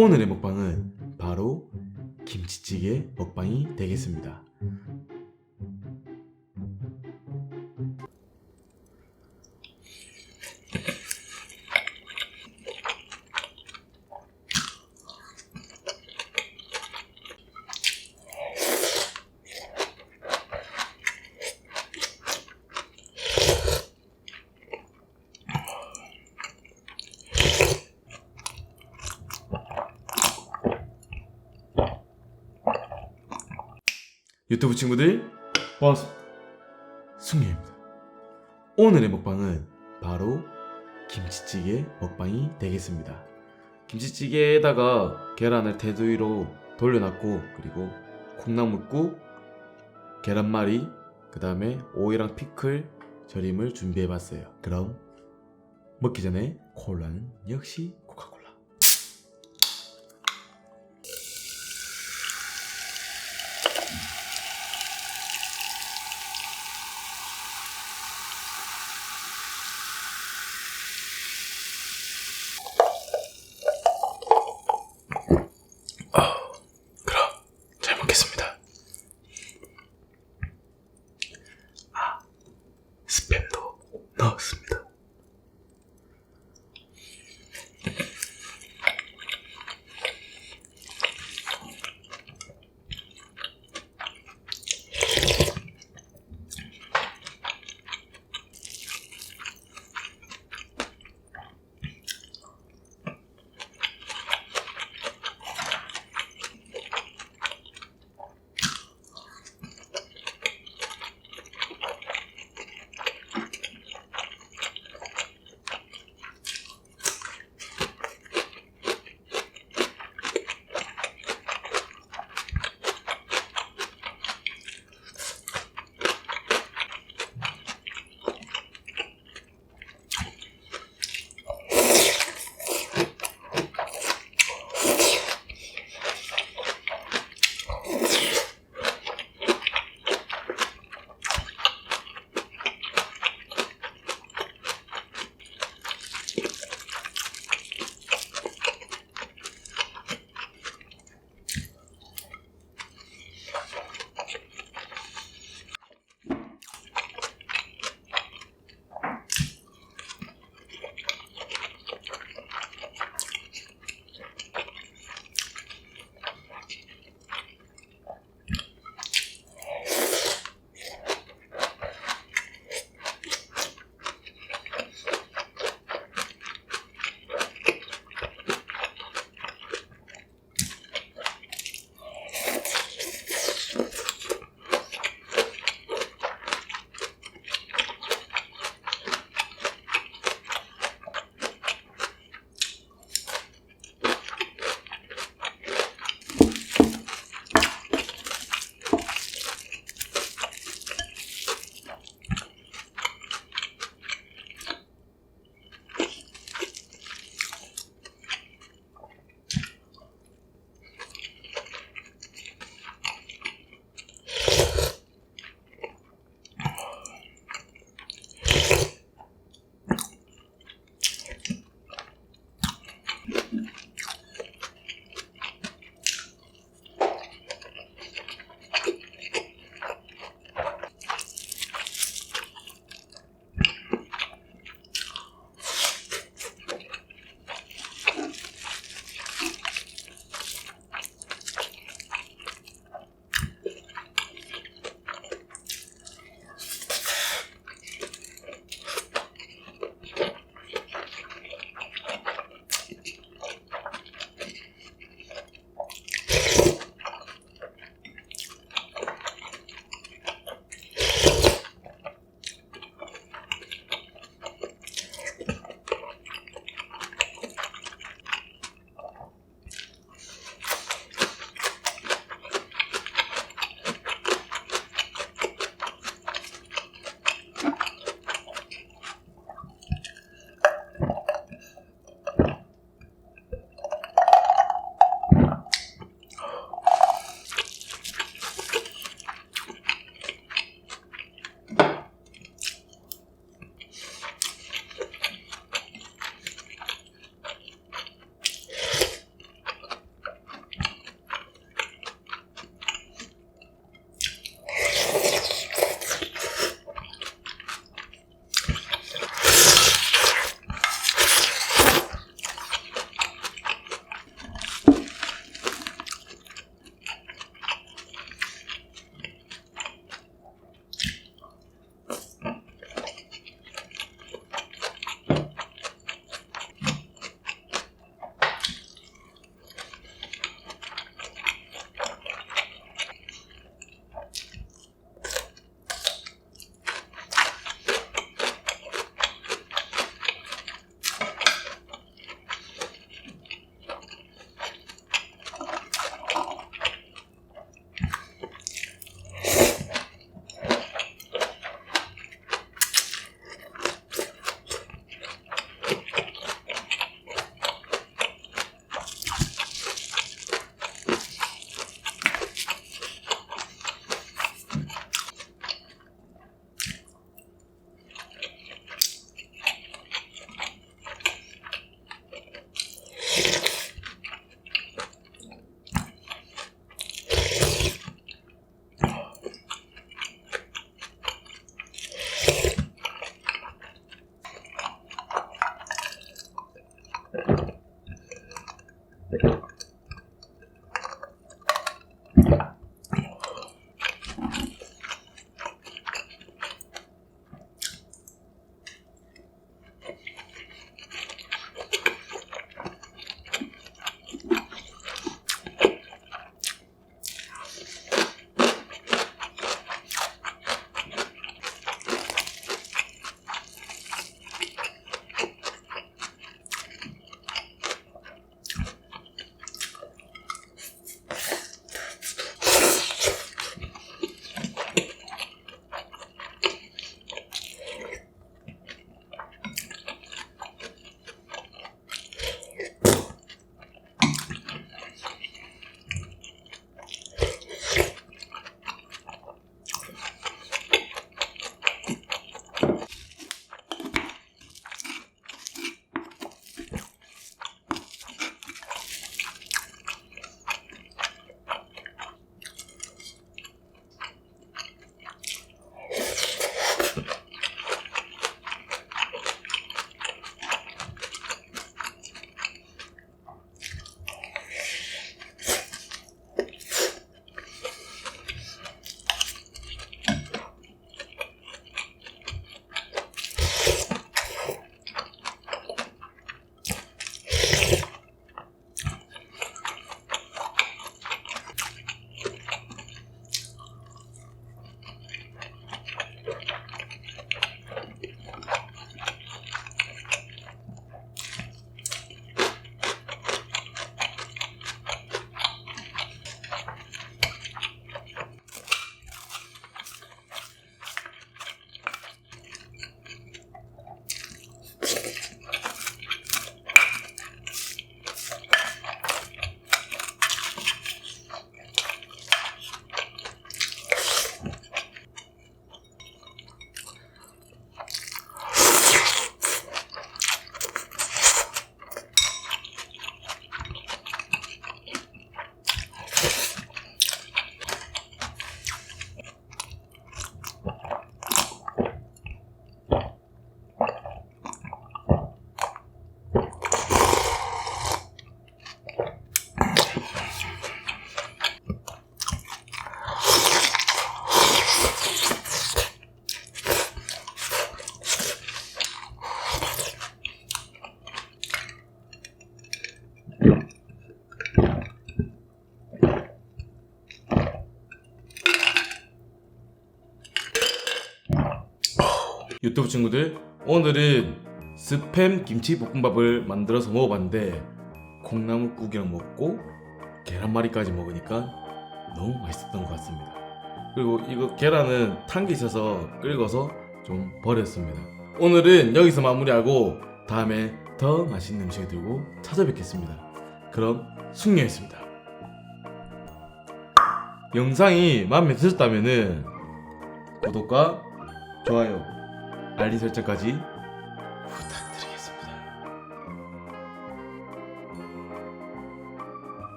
오늘의 먹방은 바로 김치찌개 먹방이 되겠습니다. 유튜브 친구들 반갑습니다. 승리입니다. 오늘의 먹방은 바로 김치찌개 먹방이 되겠습니다. 김치찌개에다가 계란을 테두리로 돌려놨고 그리고 콩나물국, 계란말이, 그 다음에 오이랑 피클 절임을 준비해봤어요. 그럼 먹기 전에 콜라는 역시 유튜브 친구들 오늘은 스팸 김치 볶음밥을 만들어서 먹어봤는데 콩나물국이랑 먹고 계란말이까지 먹으니까 너무 맛있었던 것 같습니다. 그리고 이거 계란은 탄 게 있어서 끓여서 좀 버렸습니다. 오늘은 여기서 마무리하고 다음에 더 맛있는 음식을 들고 찾아뵙겠습니다. 그럼 숙녀였습니다. 영상이 마음에 드셨다면은 구독과 좋아요, 알림 설정까지. 후딱